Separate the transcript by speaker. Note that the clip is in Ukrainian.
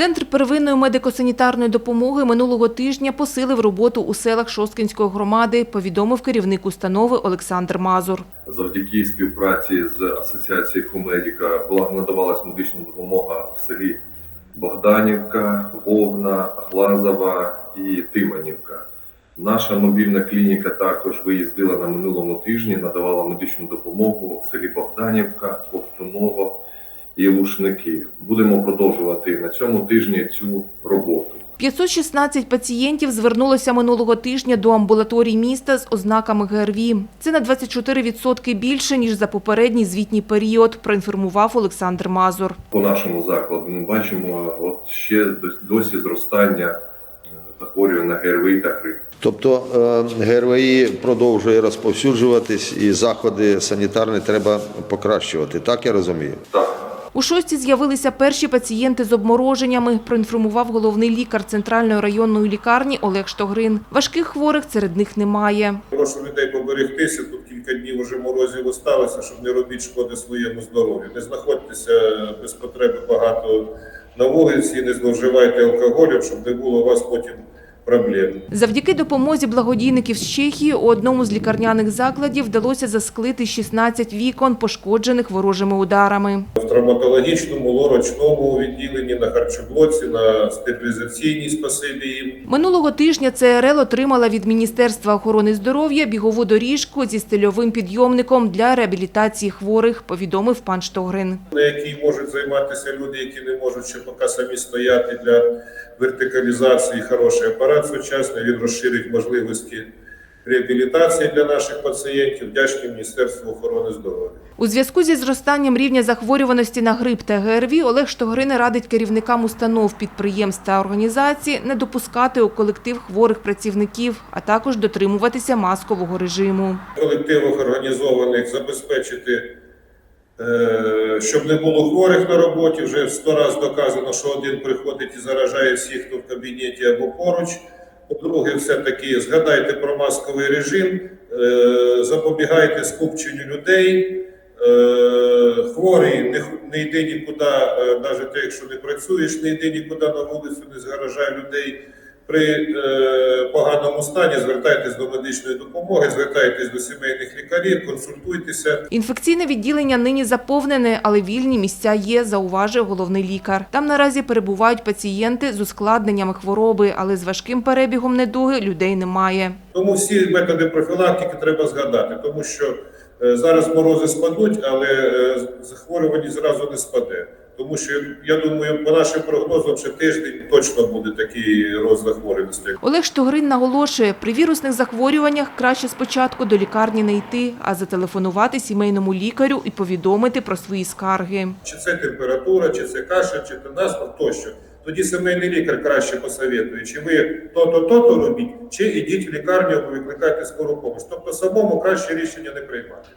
Speaker 1: Центр первинної медико-санітарної допомоги минулого тижня посилив роботу у селах Шосткинської громади, повідомив керівник установи Олександр Мазур.
Speaker 2: Завдяки співпраці з асоціацією Хомедіка була надавалась медична допомога в селі Богданівка, Вогна, Глазова і Тиманівка. Наша мобільна клініка також виїздила на минулому тижні, надавала медичну допомогу в селі Богданівка, Ковтуново і Лушники. Будемо продовжувати на цьому тижні цю роботу.
Speaker 1: 516 пацієнтів звернулося минулого тижня до амбулаторій міста з ознаками ГРВІ. Це на 24% більше, ніж за попередній звітній період, проінформував Олександр Мазур.
Speaker 2: По нашому закладу ми бачимо от ще досі зростання е, захворювань на ГРВІ та грип.
Speaker 3: Тобто е, ГРВІ продовжує розповсюджуватись і заходи санітарні треба покращувати. Так я розумію.
Speaker 2: Так.
Speaker 1: У шості з'явилися перші пацієнти з обмороженнями, проінформував головний лікар центральної районної лікарні Олег Штогрин. Важких хворих серед них немає.
Speaker 4: Прошу людей поберегтися. Тут кілька днів вже морозів осталося, щоб не робити шкоди своєму здоров'ю. Не знаходьтеся без потреби багато на вулиці, не зловживайте алкоголем, щоб не було вас потім проблем.
Speaker 1: Завдяки допомозі благодійників з Чехії у одному з лікарняних закладів вдалося засклити 16 вікон, пошкоджених ворожими ударами.
Speaker 4: В травматологічному, лорочному відділенні, на харчоблоці, на стерилізаційній спасибі їм.
Speaker 1: Минулого тижня ЦРЛ отримала від Міністерства охорони здоров'я бігову доріжку зі стильовим підйомником для реабілітації хворих, повідомив пан Штогрин.
Speaker 4: на якій можуть займатися люди, які не можуть ще поки самі стояти для вертикалізації. Хороший апарат сучасний, він розширить можливості реабілітації для наших пацієнтів. Вдячні Міністерству охорони здоров'я.
Speaker 1: У зв'язку зі зростанням рівня захворюваності на грип та ГРВІ Олег Штогрин радить керівникам установ, підприємств та організацій не допускати у колектив хворих працівників, а також дотримуватися маскового режиму.
Speaker 4: В колективах організованих забезпечити, щоб не було хворих на роботі. Вже сто раз доказано, що один приходить і заражає всіх, хто в кабінеті або поруч. По-друге, все-таки згадайте про масковий режим, е, запобігайте скупченню людей. Е, Хворий, не, не йди нікуди, е, навіть якщо не працюєш, не йди нікуди на вулицю, не згаражай людей. При е, поганому стані звертайтесь до медичної допомоги, звертайтесь до сімейних лікарів, консультуйтеся.
Speaker 1: Інфекційне відділення нині заповнене, але вільні місця є, зауважив головний лікар. Там наразі перебувають пацієнти з ускладненнями хвороби, але з важким перебігом недуги людей немає.
Speaker 4: Тому всі методи профілактики треба згадати, тому що е, зараз морози спадуть, але е, захворюваність зразу не спаде. Тому що я думаю, по нашим прогнозам, ще тиждень точно буде такий рост захворюваності.
Speaker 1: Олег Штогрин наголошує, при вірусних захворюваннях краще спочатку до лікарні не йти, а зателефонувати сімейному лікарю і повідомити про свої скарги.
Speaker 4: Чи це температура, чи це кашель, чи це насморк, тощо. Тоді сімейний лікар краще посоветує, чи ви то-то, то-то робіть, чи ідіть в лікарню або викликайте скору допомогу. Тобто самому краще рішення не приймати.